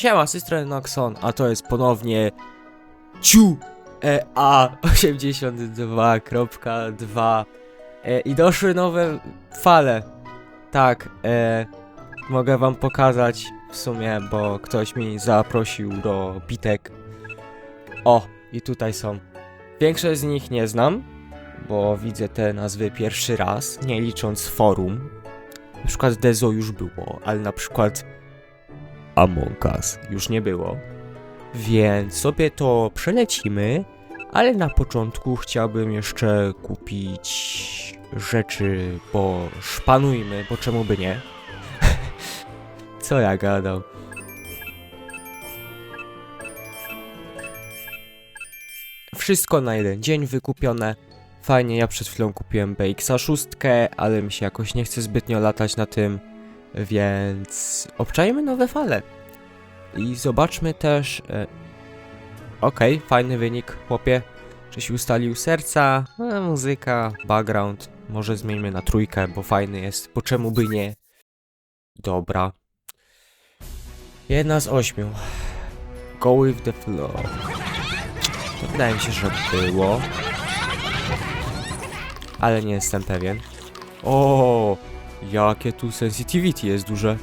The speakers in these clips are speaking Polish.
Siema, z tej strony Noxon, a to jest ponownie Ciu e, EA82.2 e, i doszły nowe fale. Tak, e, mogę wam pokazać w sumie, bo ktoś mi zaprosił do bitek. O, i tutaj są. Większość z nich nie znam, bo widzę te nazwy pierwszy raz, nie licząc forum. Na przykład Dezo już było, ale na przykład Among Us już nie było. Więc sobie to przelecimy, ale na początku chciałbym jeszcze kupić rzeczy, bo szpanujmy, bo czemu by nie? Co ja gadał? Wszystko na jeden dzień wykupione. Fajnie, ja przed chwilą kupiłem BX 6, ale mi się jakoś nie chce zbytnio latać na tym, więc obczajmy nowe fale. I zobaczmy też. E... Okej, fajny wynik, chłopie. Czyś ustalił serca, e, muzyka, background. Może zmieńmy na trójkę, bo fajny jest, bo czemu by nie? Dobra. Jedna z ośmiu. Go with the flow. To wydaje mi się, że było. Ale nie jestem pewien. O, jakie tu sensitivity jest duże.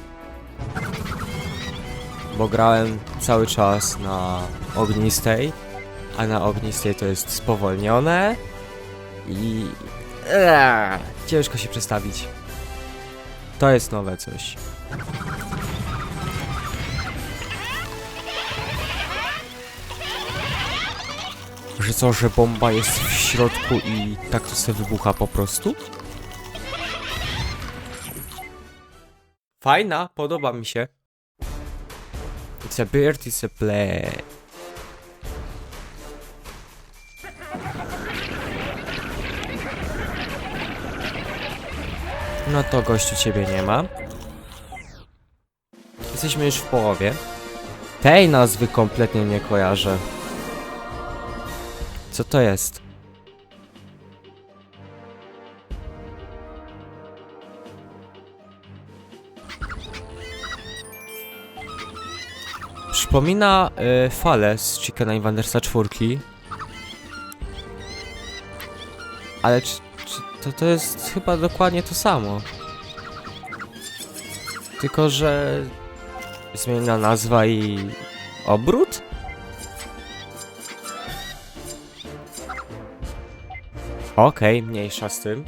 Bo grałem cały czas na ognistej, a na ognistej to jest spowolnione i eee, ciężko się przestawić. To jest nowe coś. Że co, że bomba jest w środku i tak to sobie wybucha po prostu? Fajna, podoba mi się. It's a bird, it's a play. No to gościu ciebie nie ma. Jesteśmy już w połowie. Tej nazwy kompletnie nie kojarzę. Co to jest? Przypomina y, falę z Chickena i Wandersa 4. Ale czy, czy to, to jest chyba dokładnie to samo? Tylko, że zmienia nazwa i obrót? Okej, mniejsza z tym.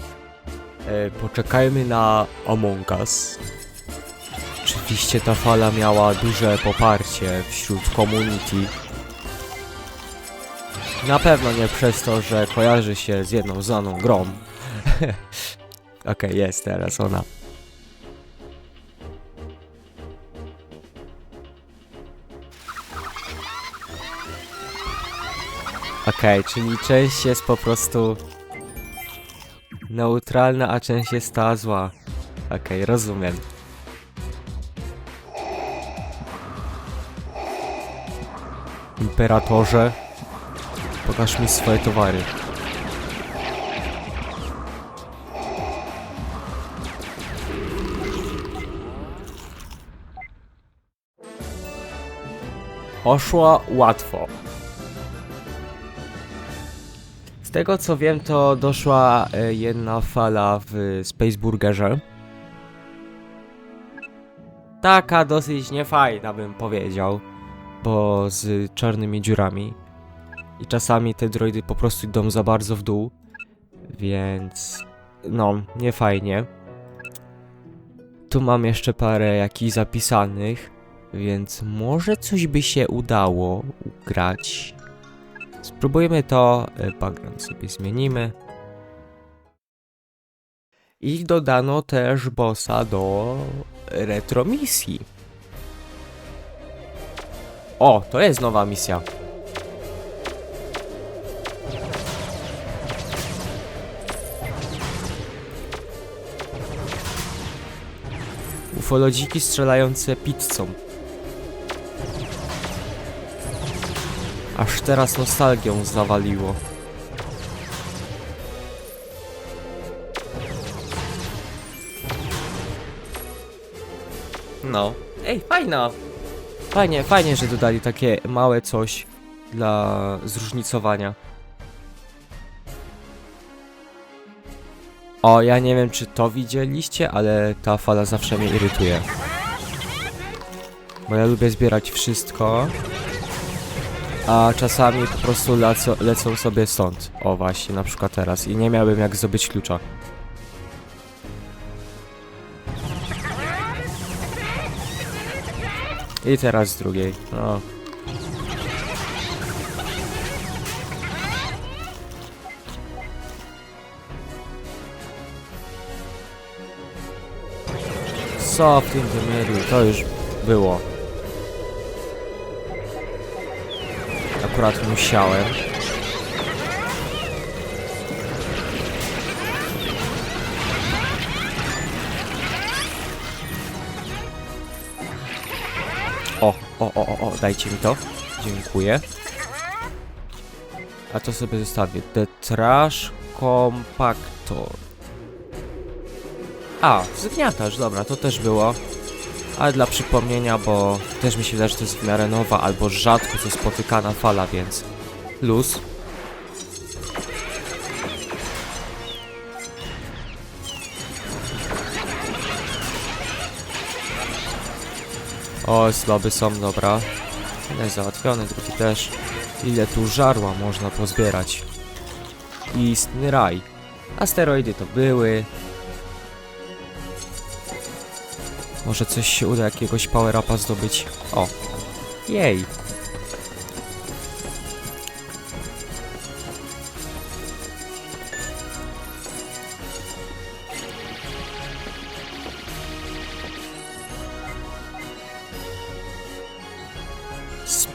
E, poczekajmy na Among Us. Oczywiście ta fala miała duże poparcie wśród community. Na pewno nie przez to, że kojarzy się z jedną znaną grą. Okej, jest teraz ona. Okej, czyli część jest po prostu neutralna, a część jest ta zła. Okej, rozumiem. Imperatorze, pokaż mi swoje towary. Poszło łatwo. Z tego co wiem, to doszła e, jedna fala w Spaceburgerze. Taka dosyć niefajna bym powiedział, bo z czarnymi dziurami. I czasami te droidy po prostu idą za bardzo w dół, więc no, nie fajnie. Tu mam jeszcze parę jakichś zapisanych, więc może coś by się udało ugrać. Spróbujemy to, e, background sobie zmienimy. I dodano też bossa do retromisji. O, to jest nowa misja. Ufolodziki strzelające pizzą. Aż teraz nostalgią zawaliło. No. Ej, fajna! Fajnie, fajnie, że dodali takie małe coś dla zróżnicowania. O, ja nie wiem czy to widzieliście, ale ta fala zawsze mnie irytuje. Bo ja lubię zbierać wszystko, a czasami po prostu lecą, sobie stąd. O właśnie, na przykład teraz. I nie miałbym jak zdobyć klucza. I teraz z drugiej. No. Co w tym wymiaru? To już było. Akurat musiałem. Dajcie mi to. Dziękuję. A to sobie zostawię. The Trash Compactor. A, zgniatacz, dobra, to też było. Ale dla przypomnienia, bo też mi się wydaje, że to jest w miarę nowa albo rzadko co spotykana fala, więc luz. O, słaby są, dobra. Jeden jest załatwiony, drugi też. Ile tu żarła można pozbierać. Istny raj. Asteroidy to były. Może coś się uda, jakiegoś power-upa zdobyć. O. Jej.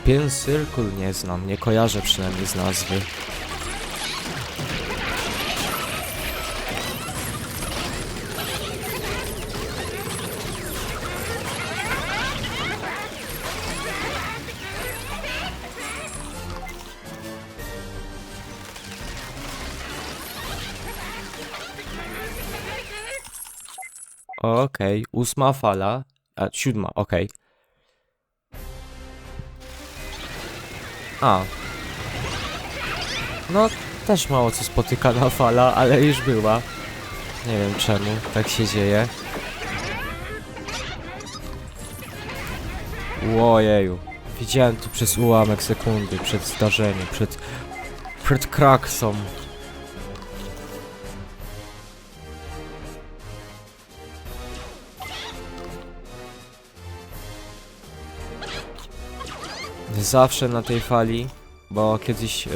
Spin Circle nie znam, nie kojarzę przynajmniej z nazwy. Okej, ósma fala, a siódma, okej. A. No, też mało co spotykana fala, ale już była. Nie wiem czemu tak się dzieje. Łojeju. Widziałem to przez ułamek sekundy, przed zdarzeniem, przed... przed kraksą. Zawsze na tej fali, bo kiedyś y,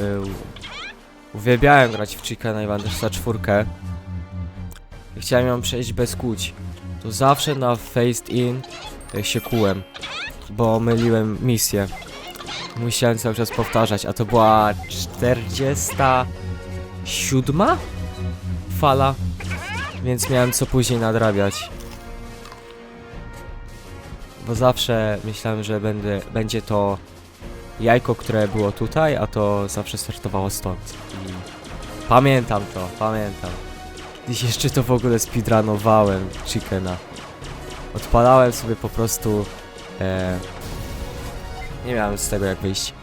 uwielbiałem grać w Chicken Wandersa 4. I Chciałem ją przejść bez kłuć. To zawsze na Faced In y, się kułem, bo myliłem misję. Musiałem cały czas powtarzać, a to była 47 fala, więc miałem co później nadrabiać. Bo zawsze myślałem, że będę, będzie to jajko, które było tutaj, a to zawsze startowało stąd. I pamiętam to, pamiętam. Dziś jeszcze to w ogóle speedrunowałem chickena. Odpalałem sobie po prostu. E, nie miałem z tego jak wyjść.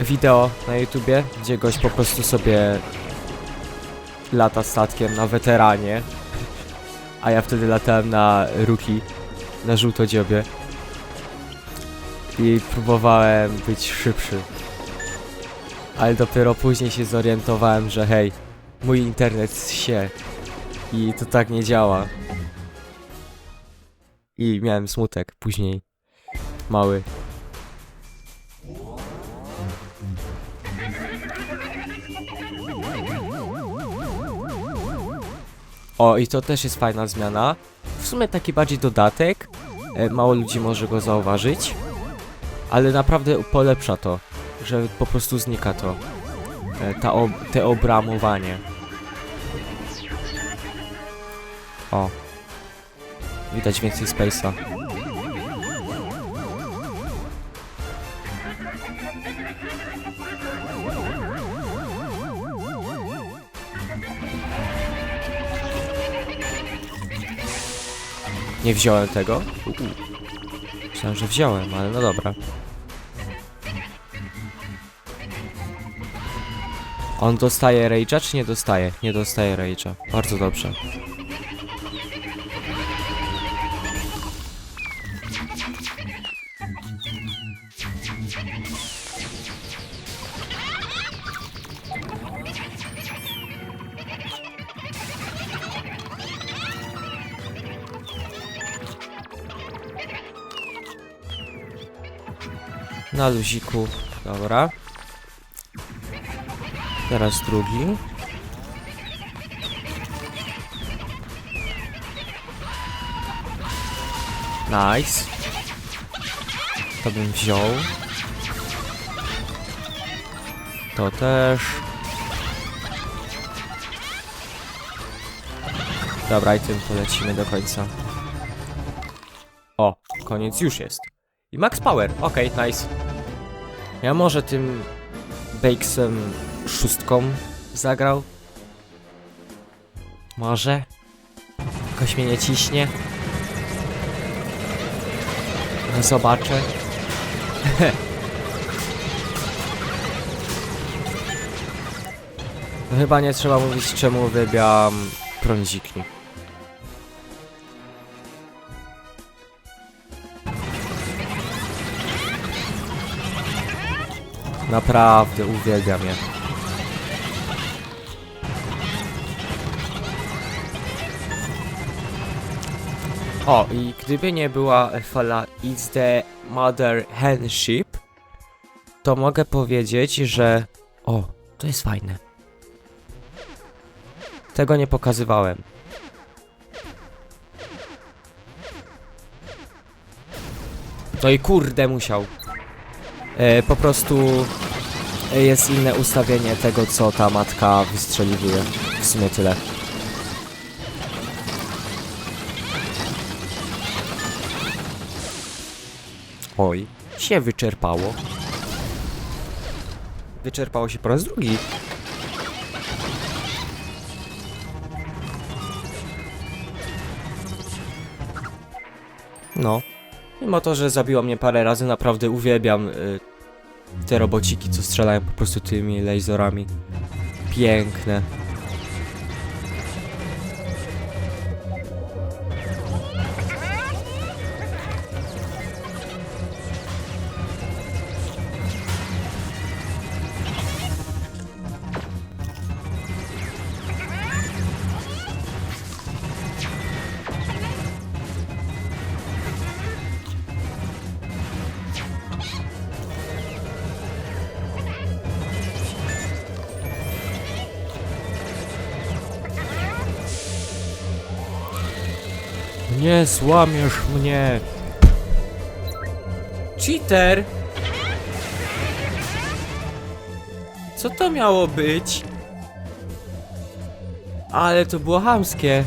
Wideo na YouTubie, gdzie gość po prostu sobie lata statkiem na weteranie. A ja wtedy latałem na ruki, na żółtodziobie i próbowałem być szybszy. Ale dopiero później się zorientowałem, że hej, mój internet się i to tak nie działa. I miałem smutek później. Mały. O, i to też jest fajna zmiana. W sumie taki bardziej dodatek. E, Mało ludzi może go zauważyć ale naprawdę polepsza to, że po prostu znika to, e, ta ob te obramowanie. O. Widać więcej space'a. Nie wziąłem tego. Myślałem, że wziąłem, ale no dobra. On dostaje rage'a, czy nie dostaje? Nie dostaje rage'a. Bardzo dobrze. Na luziku. Dobra. Teraz drugi. Nice. To bym wziął. To też. Dobra, i tym polecimy do końca. O, koniec już jest. I max power, okej, nice. Ja może tym Bakesem szóstką zagrał? Może? Jakoś mnie nie ciśnie? No zobaczę. chyba nie trzeba mówić czemu uwielbiam prądziki. Naprawdę uwielbiam je. O, i gdyby nie była fala It's the Mother Hen Ship, to mogę powiedzieć, że... O, to jest fajne. Tego nie pokazywałem. No i kurde musiał. E, po prostu e, jest inne ustawienie tego, co ta matka wystrzeliwuje. W sumie tyle. Oj, się wyczerpało. Wyczerpało się po raz drugi. No. Mimo to, że zabiło mnie parę razy, naprawdę uwielbiam y, te robociki, co strzelają po prostu tymi laserami. Piękne. Nie złamiesz mnie! Cheater! Co to miało być? Ale to było chamskie.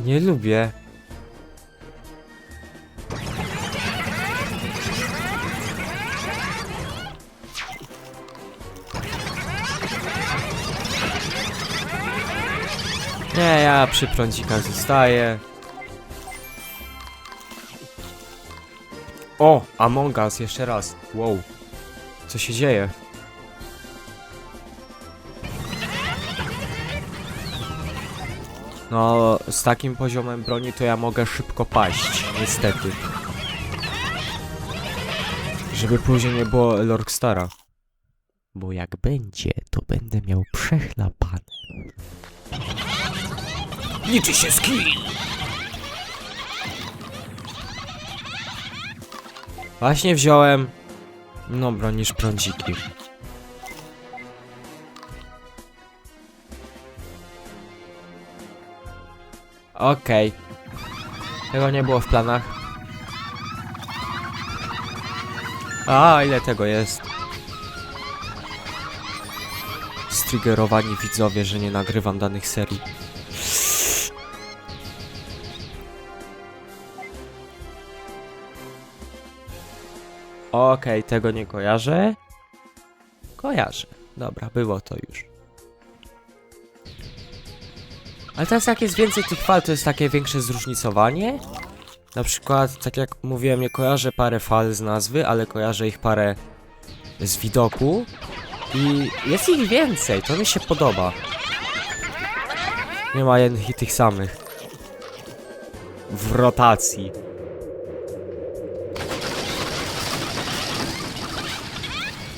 Nie lubię. Nie, ja przy prądzikach zostaję. O, Among Us jeszcze raz. Wow. Co się dzieje? No, z takim poziomem broni to ja mogę szybko paść, niestety. Żeby później nie było Lorkstara. Bo jak będzie, to będę miał przechlapane. Liczy się skill! Właśnie wziąłem... No, bronisz prądziki. Okej. Tego nie było w planach. A, ile tego jest? Striggerowani widzowie, że nie nagrywam danych serii. Okej, tego nie kojarzę. Kojarzę. Dobra, było to już. Ale teraz jak jest więcej tych fal, to jest takie większe zróżnicowanie. Na przykład, tak jak mówiłem, nie kojarzę parę fal z nazwy, ale kojarzę ich parę z widoku. I jest ich więcej, to mi się podoba. Nie ma jednych i tych samych. W rotacji.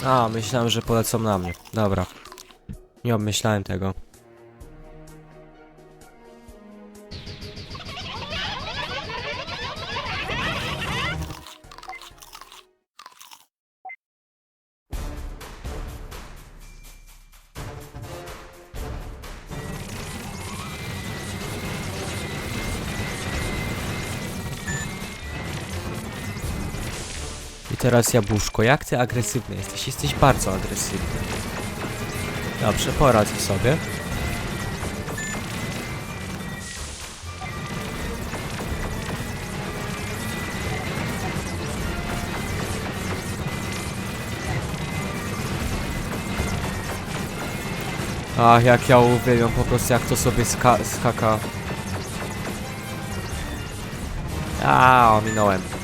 A, myślałem, że polecą na mnie. Dobra. Nie obmyślałem tego. Teraz jabłuszko. Jak ty agresywny jesteś? Jesteś bardzo agresywny. Dobrze, poradzę sobie. Ach, jak ja uwielbiam po prostu jak to sobie ska skaka. A, ominąłem.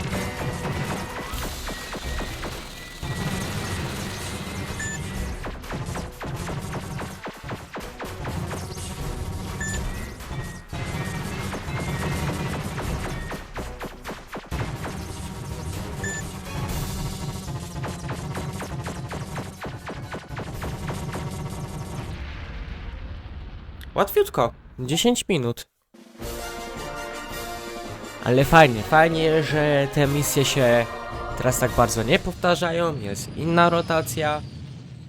10 minut. Ale fajnie, fajnie, że te misje się teraz tak bardzo nie powtarzają. Jest inna rotacja.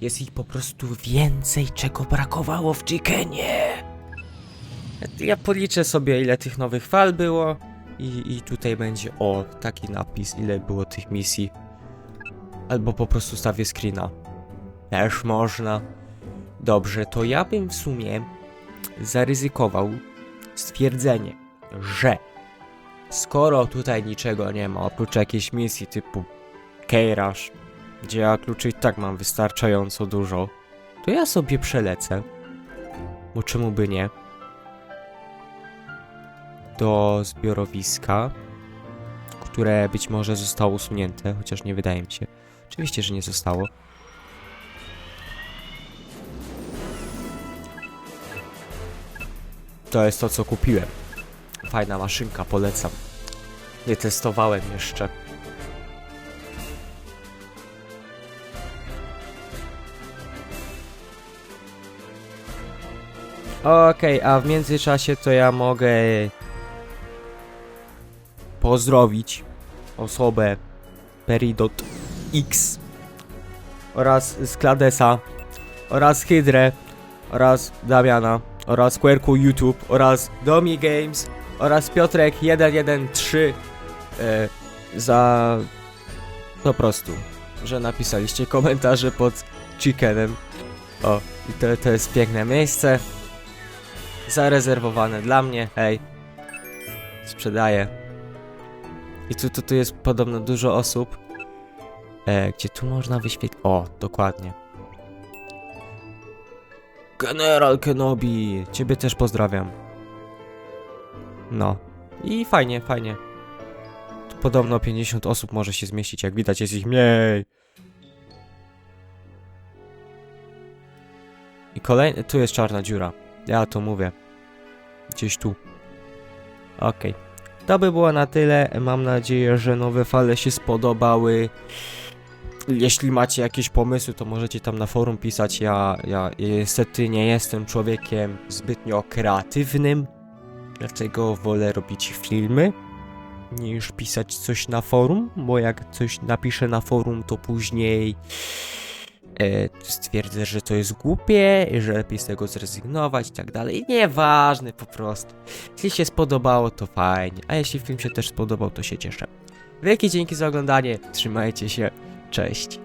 Jest ich po prostu więcej, czego brakowało w Chickenie. Ja policzę sobie, ile tych nowych fal było. I, I tutaj będzie, o, taki napis, ile było tych misji. Albo po prostu stawię screena. Też można. Dobrze, to ja bym w sumie zaryzykował stwierdzenie, że skoro tutaj niczego nie ma oprócz jakiejś misji typu Keirash, gdzie ja kluczy i tak mam wystarczająco dużo, to ja sobie przelecę, bo czemu by nie, do zbiorowiska, które być może zostało usunięte, chociaż nie wydaje mi się. Oczywiście, że nie zostało. To jest to, co kupiłem. Fajna maszynka, polecam. Nie testowałem jeszcze. Okej, a w międzyczasie to ja mogę pozdrowić osobę Peridot X oraz Skladesa oraz Hydrę oraz Damiana oraz Querku YouTube oraz Domi Games oraz Piotrek 113 e, za po prostu, że napisaliście komentarze pod chickenem. O, i to, to jest piękne miejsce. Zarezerwowane dla mnie, hej. Sprzedaję. I tu, tu, tu jest podobno dużo osób, e, gdzie tu można wyświetlić... O, dokładnie. General Kenobi! Ciebie też pozdrawiam. No. I fajnie, fajnie. Tu podobno 50 osób może się zmieścić, jak widać jest ich mniej. I kolejny... Tu jest czarna dziura. Ja to mówię. Gdzieś tu. Okej. To by było na tyle. Mam nadzieję, że nowe fale się spodobały. Jeśli macie jakieś pomysły, to możecie tam na forum pisać. Ja, ja, niestety nie jestem człowiekiem zbytnio kreatywnym, dlatego wolę robić filmy niż pisać coś na forum, bo jak coś napiszę na forum, to później e, stwierdzę, że to jest głupie, że lepiej z tego zrezygnować i tak dalej. Nieważne po prostu. Jeśli się spodobało, to fajnie, a jeśli film się też spodobał, to się cieszę. Wielkie dzięki za oglądanie, trzymajcie się, cześć.